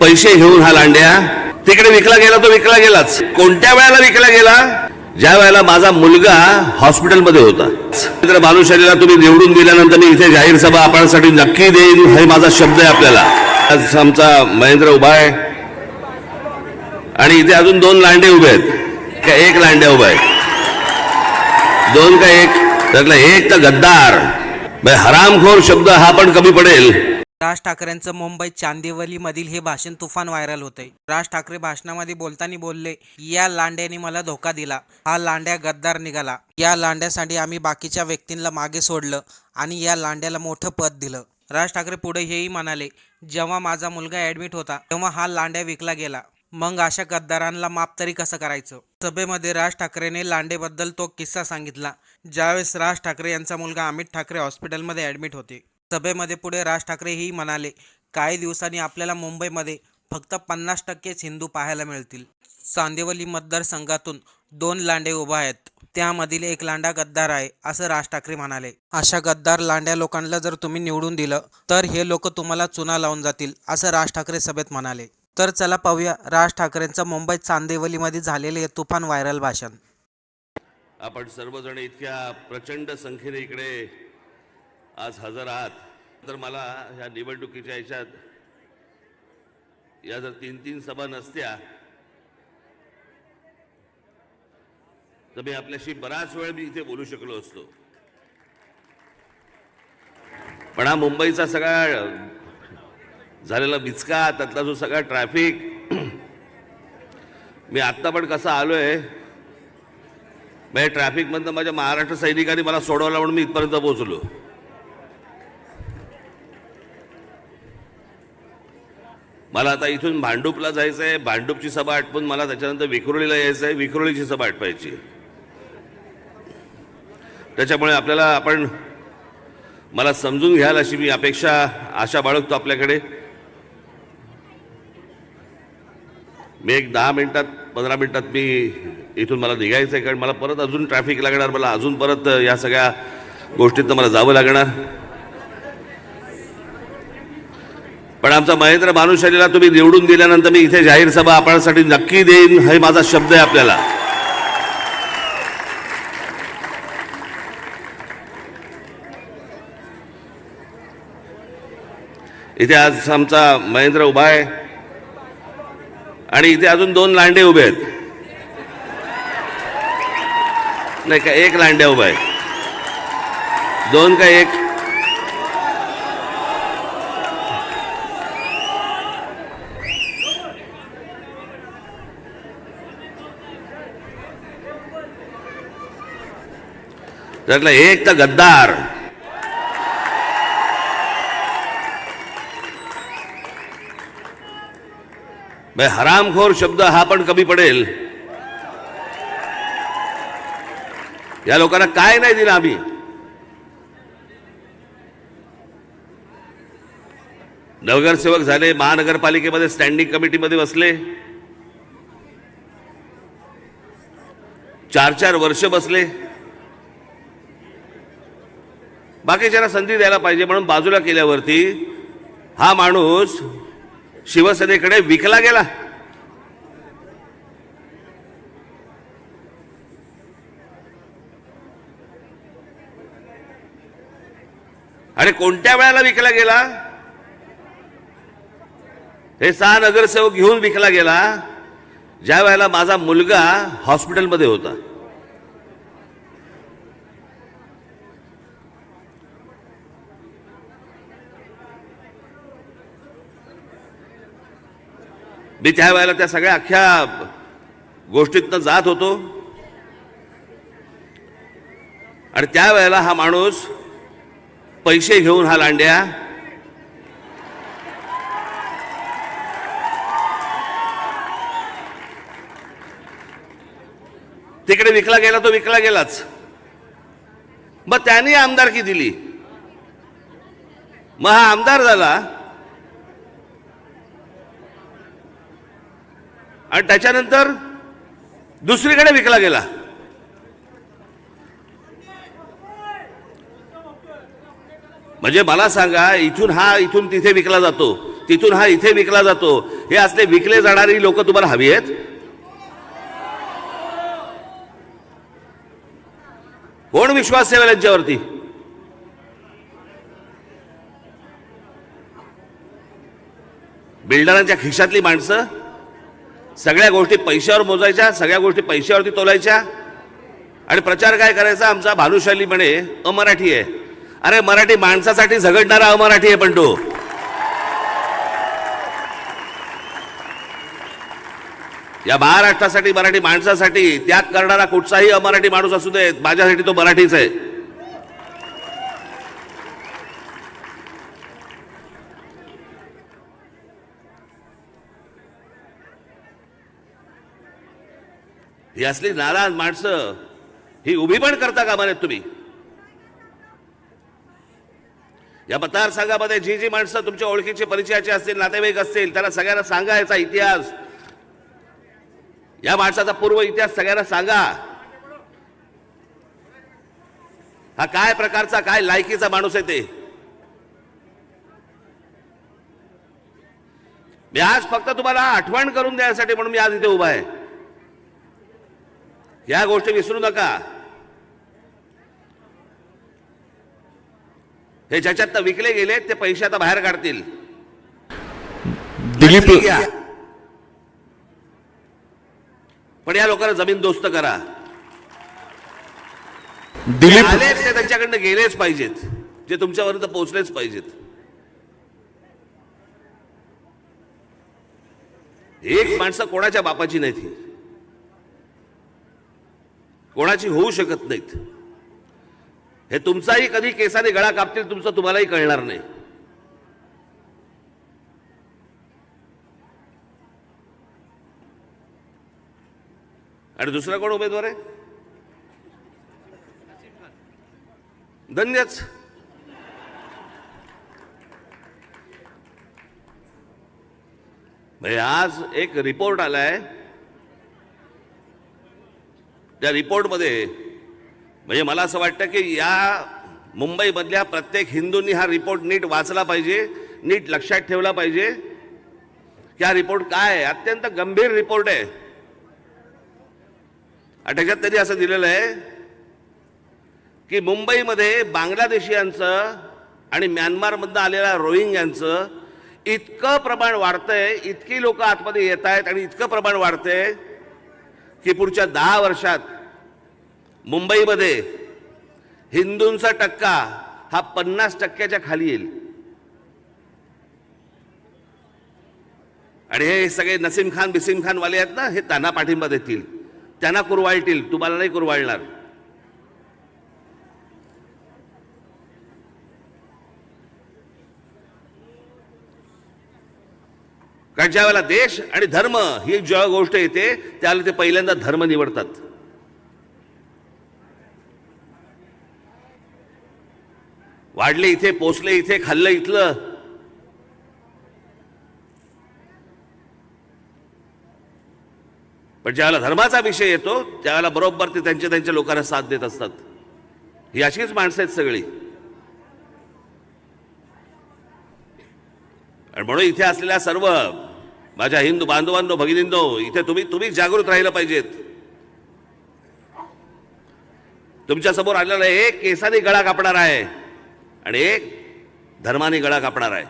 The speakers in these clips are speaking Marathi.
पैसे घेऊन हा लांड्या. तिकडे विकला गेला तो विकला गेलाच. कोणत्या वेळेला विकला गेला? ज्या वेळेला माझा मुलगा हॉस्पिटलमध्ये होता. मित्र बालुशालीला तुम्ही निवडून दिल्यानंतर मी इथे जाहीर सभा आपणासाठी नक्की देईन हे माझा शब्द आहे आपल्याला. आज आमचा महेंद्र उभा आहे. आणि इथे अजून दोन लांडे उभे आहेत. का एक लांड्या उभा आहे दोन का एक? त्यातला एक तर गद्दार. हरामखोर शब्द हा पण कमी पडेल. राज ठाकरेंचं मुंबईत चांदिवलीमधील हे भाषण तुफान व्हायरल होते राज ठाकरे भाषणामध्ये बोलताना बोलले या लांड्याने मला धोका दिला. हा लांड्या गद्दार निघाला. या लांड्यासाठी आम्ही बाकीच्या व्यक्तींना मागे सोडलं आणि या लांड्याला मोठं पद दिलं. राज ठाकरे पुढे हेही म्हणाले जेव्हा माझा मुलगा ऍडमिट होता तेव्हा हा लांड्या विकला गेला. मग अशा गद्दारांना माफ तरी कसं करायचं? सभेमध्ये राज ठाकरेने लांडेबद्दल तो किस्सा सांगितला. ज्यावेळेस राज ठाकरे यांचा मुलगा अमित ठाकरे हॉस्पिटलमध्ये ॲडमिट होते. सभेमध्ये पुढे राज ठाकरेही म्हणाले काही दिवसांनी आपल्याला मुंबईमध्ये फक्त पन्नास टक्केच हिंदू पाहायला मिळतील. चांदिवली मतदारसंघातून दोन लांडे उभा आहेत. त्यामधील एक लांडा गद्दार आहे असं राज ठाकरे म्हणाले. अशा गद्दार लांड्या लोकांना जर तुम्ही निवडून दिलं तर हे लोक तुम्हाला चुना लावून जातील असं राज ठाकरे सभेत म्हणाले. तर चला पाहूया राज ठाकरेंचं मुंबईत चांदिवलीमध्ये झालेले हे तुफान व्हायरल भाषण. आपण सर्वजण इतक्या प्रचंड संख्येने इकडे आज हजर आहात. तर मला ह्या निवडणुकीच्या ह्याच्यात या जर तीन तीन सभा नसत्या तर मी आपल्याशी बराच वेळ मी इथे बोलू शकलो असतो. पण हा मुंबईचा सगळा झालेला बिचका त्यातला जो सगळा ट्रॅफिक मी आत्ता पण कसा आलोय म्हणजे ट्रॅफिकमधनं माझ्या महाराष्ट्र सैनिकांनी मला सोडवला म्हणून मी इथपर्यंत पोहोचलो. मला आता इथून भांडूपला जायचं आहे. भांडूपची सभा आटपून मला त्याच्यानंतर विक्रोळीला यायचं आहे. विक्रोळीची सभा आटपायची त्याच्यामुळे आपल्याला आपण मला समजून घ्याल अशी मी अपेक्षा आशा बाळगतो आपल्याकडे. मी एक दहा मिनिटात पंधरा मिनिटात मी इथून मला निघायचं आहे. कारण मला परत अजून ट्रॅफिक लागणार. मला अजून परत या सगळ्या गोष्टीतनं मला जावं लागणार. पण आमचा महेंद्र भानुशालीला तुम्ही निवडून दिल्यानंतर मी इथे जाहीर सभा आपल्यासाठी नक्की देईन हे माझा शब्द आहे आपल्याला. इथे आज आमचा महेंद्र उभा आहे. आणि इथे अजून दोन लांडे उभे आहेत. नाही का एक लांड्या उभा आहे दोन का एक? त्यातला एक तर गद्दार. हरामखोर शब्द हा पण कमी पडेल. या लोकांना काय नाही दिलं आम्ही. नगरसेवक झाले महानगरपालिकेमध्ये स्टँडिंग कमिटीमध्ये बसले. चार चार वर्ष बसले. बाकीच्यांना संधी द्यायला पाहिजे म्हणून बाजूला केल्यावरती हा माणूस शिवसेनेकडे विकला गेला. आणि कोणत्या वेळेला विकला गेला? हे सहा नगरसेवक घेऊन विकला गेला ज्या वेळेला माझा मुलगा हॉस्पिटलमध्ये होता. मी त्या वेळेला त्या सगळ्या अख्ख्या गोष्टीतनं जात होतो. आणि त्यावेळेला हा माणूस पैसे घेऊन हा लांड्या. तिकडे विकला गेला तो विकला गेलाच. मग त्यांनी आमदारकी दिली. मग हा आमदार झाला. आणि त्याच्यानंतर दुसरीकडे विकला गेला. म्हणजे मला सांगा इथून हा इथून तिथे विकला जातो तिथून हा इथे विकला जातो हे असले विकले जाणारी लोक तुम्हाला हवी आहेत? कोण विश्वास ठेवेल यांच्यावरती? बिल्डरांच्या खिशातली माणसं? सगळ्या गोष्टी पैशावर मोजायच्या सगळ्या गोष्टी पैशावरती तोलायच्या. आणि प्रचार काय करायचा? आमचा भानुशाली म्हणे अमराठी आहे. अरे मराठी माणसासाठी झगडणारा अमराठी आहे पण तो या महाराष्ट्रासाठी मराठी माणसासाठी त्याग करणारा कुठचाही अमराठी माणूस असू दे माझ्यासाठी तो मराठीच आहे. ही असली नाराज माणसं ही उभी पण करता का नयेत तुम्ही? या मतदारसंघामध्ये जी जी माणसं तुमच्या ओळखीचे परिचयाचे असतील नातेवाईक असतील त्याला सगळ्यांना सांगा याचा इतिहास. या माणसाचा पूर्व इतिहास सगळ्यांना सांगा. हा काय प्रकारचा काय लायकीचा माणूस आहे ते? मी आज फक्त तुम्हाला आठवण करून द्यायसाठी म्हणून मी आज इथे उभा आहे. या गोष्टी विसरू नका. हे ज्याच्यात विकले गेले ते पैसे आता बाहेर काढतील. दिलीप. पण या लोकांना जमीन दोस्त करा. दिलीप आले ते त्यांच्याकडनं गेलेच पाहिजेत. जे तुमच्यापर्यंत पोहोचलेच पाहिजेत. एक माणसं कोणाच्या बापाची नाहीत ही? कोणाची होऊ शकत नाहीत. हे तुमचाही कधी केसाने गळा कापतील तुमचं तुम्हालाही कळणार नाही. आणि दुसरा कोण उमेदवार आहे? धन्यच. म्हणजे आज एक रिपोर्ट आलाय त्या रिपोर्टमध्ये म्हणजे मला असं वाटतं की या मुंबईमधल्या प्रत्येक हिंदूंनी हा रिपोर्ट नीट वाचला पाहिजे नीट लक्षात ठेवला पाहिजे. की हा रिपोर्ट काय आहे? अत्यंत गंभीर रिपोर्ट आहे. आणि त्यांनी असं दिलेलं आहे की मुंबईमध्ये बांगलादेशीयांचं आणि म्यानमारमधनं आलेल्या रोहिंग्यांचं इतकं प्रमाण वाढतंय इतकी लोक आतमध्ये येत आहेत आणि इतकं प्रमाण वाढतंय की पुढच्या दहा वर्षात मुंबईमध्ये हिंदूंचा टक्का हा पन्नास टक्क्याच्या खाली येईल. आणि हे सगळे नसीम खान बिसीम खानवाले आहेत ना हे त्यांना पाठिंबा देतील. त्यांना कुरवाळतील. तुम्हाला नाही कुरवाळणार. कारण ज्या वेळेला देश आणि धर्म ही जेव्हा गोष्ट येते त्यावेळेला ते पहिल्यांदा धर्म निवडतात. वाढले इथे पोचले इथे खाल्लं इथलं. पण ज्यावेळेला धर्माचा विषय येतो त्यावेळेला बरोबर ते त्यांच्या त्यांच्या लोकांना साथ देत असतात. ही अशीच माणसं आहेत सगळी. आणि म्हणून इथे असलेल्या सर्व माझ्या हिंदू बांधवांनो भगिनींनो इथे तुम्ही तुम्ही जागृत राहिलं पाहिजेत. तुमच्यासमोर आलेलं एक केसाने गळा कापणार आहे आणि एक धर्माने गळा कापणार आहे.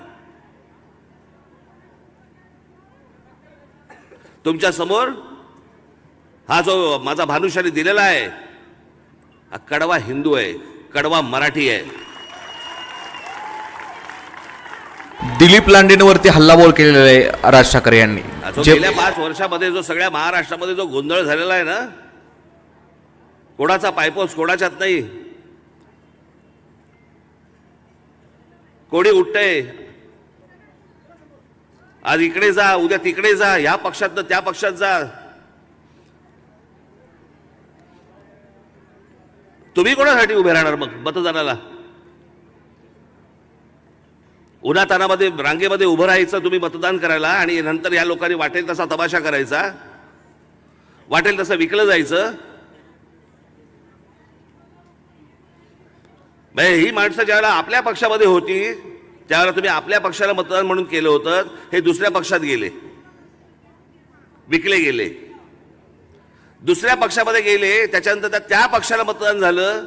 तुमच्यासमोर हा जो माझा भानुशाली दिलेला आहे हा कडवा हिंदू आहे कडवा मराठी आहे. दिलीप लांडेंवरती हल्लाबोल केलेला आहे राज ठाकरे यांनी. जो गेल्या पाच वर्षामध्ये जो सगळ्या महाराष्ट्रामध्ये जो गोंधळ झालेला आहे ना कोणाचा पायपोस कोणाच्यात नाही? कोणी उठतंय? आज इकडे जा उद्या तिकडे जा या पक्षात त्या पक्षात जा. तुम्ही कोणासाठी उभे राहणार मग मतदानाला? उन्हातानामध्ये रांगेमध्ये उभं राहायचं तुम्ही मतदान करायला आणि नंतर या लोकांनी वाटेल तसा तमाशा करायचा वाटेल तसं विकलं जायचं. म्हणजे ही माणसं ज्यावेळेला आपल्या पक्षामध्ये होती त्यावेळेला तुम्ही आपल्या पक्षाला मतदान म्हणून केलं होतं हे दुसऱ्या पक्षात गेले. विकले गेले. दुसऱ्या पक्षामध्ये गेले त्याच्यानंतर त्या- त्या पक्षाला मतदान झालं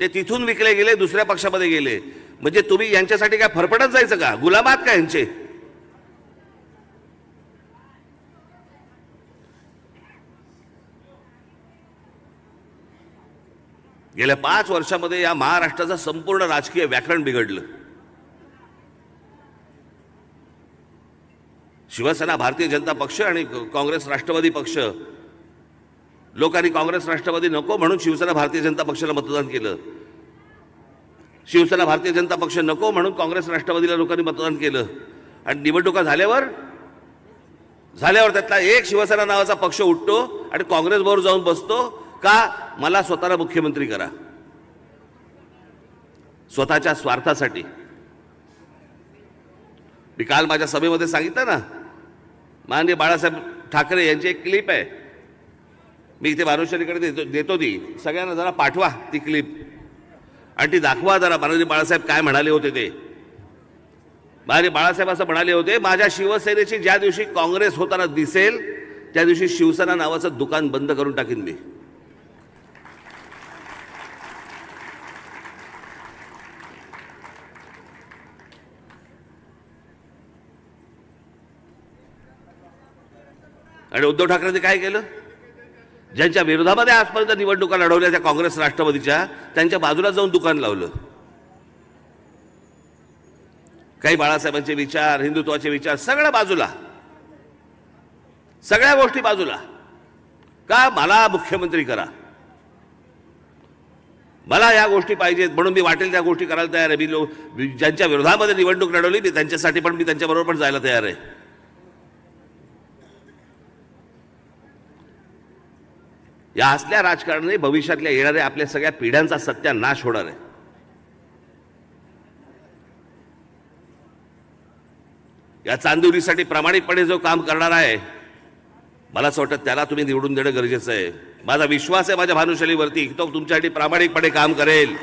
ते तिथून विकले गेले दुसऱ्या पक्षामध्ये गेले. म्हणजे तुम्ही यांच्यासाठी काय फरफडत जायचं का? गुलाबात का यांचे? गेल्या पाच वर्षामध्ये या महाराष्ट्राचं संपूर्ण राजकीय व्याकरण बिघडलं. शिवसेना भारतीय जनता पक्ष आणि काँग्रेस राष्ट्रवादी पक्ष. लोकांनी काँग्रेस राष्ट्रवादी नको म्हणून शिवसेना भारतीय जनता पक्षाला मतदान केलं. शिवसेना भारतीय जनता पक्ष नको म्हणून काँग्रेस राष्ट्रवादीला लोकांनी मतदान केलं. आणि निवडणुका झाल्यावर झाल्यावर त्यातला एक शिवसेना नावाचा पक्ष उठतो आणि काँग्रेसबरोबर जाऊन बसतो का मला स्वतःला मुख्यमंत्री करा. स्वतःच्या स्वार्थासाठी. मी काल माझ्या सभेमध्ये सांगितलं ना माननीय बाळासाहेब ठाकरे यांची एक क्लिप आहे. मी इथे भानुशालीकडे देतो देतो ती. सगळ्यांना जरा पाठवा ती क्लिप. आणि ती दाखवा जरा बालाजी बाळासाहेब काय म्हणाले होते ते. बालाजी बाळासाहेब असं म्हणाले होते माझ्या शिवसेनेची ज्या दिवशी काँग्रेस होताना दिसेल त्या दिवशी शिवसेना नावाचं दुकान बंद करून टाकीन मी. आणि उद्धव ठाकरेंनी काय केलं? ज्यांच्या विरोधामध्ये आजपर्यंत निवडणुका लढवल्या त्या काँग्रेस राष्ट्रवादीच्या त्यांच्या बाजूला जाऊन दुकान लावलं. काही बाळासाहेबांचे विचार हिंदुत्वाचे विचार सगळ्या बाजूला. सगळ्या गोष्टी बाजूला. का मला मुख्यमंत्री करा? मला या गोष्टी पाहिजेत म्हणून मी वाटेल त्या गोष्टी करायला तयार आहे. मी लोक ज्यांच्या विरोधामध्ये निवडणूक लढवली मी त्यांच्यासाठी पण मी त्यांच्याबरोबर पण जायला तयार आहे. या असल्या राजकारणाने भविष्यातल्या येणाऱ्या आपल्या सगळ्या पिढ्यांचा सत्यानाश होणार आहे. या चांदुरीसाठी प्रामाणिकपणे जो काम करणार आहे मला असं वाटतं त्याला तुम्ही निवडून देणं गरजेचं आहे. माझा विश्वास आहे माझ्या भानुशालीवरती तो तुमच्यासाठी प्रामाणिकपणे काम करेल.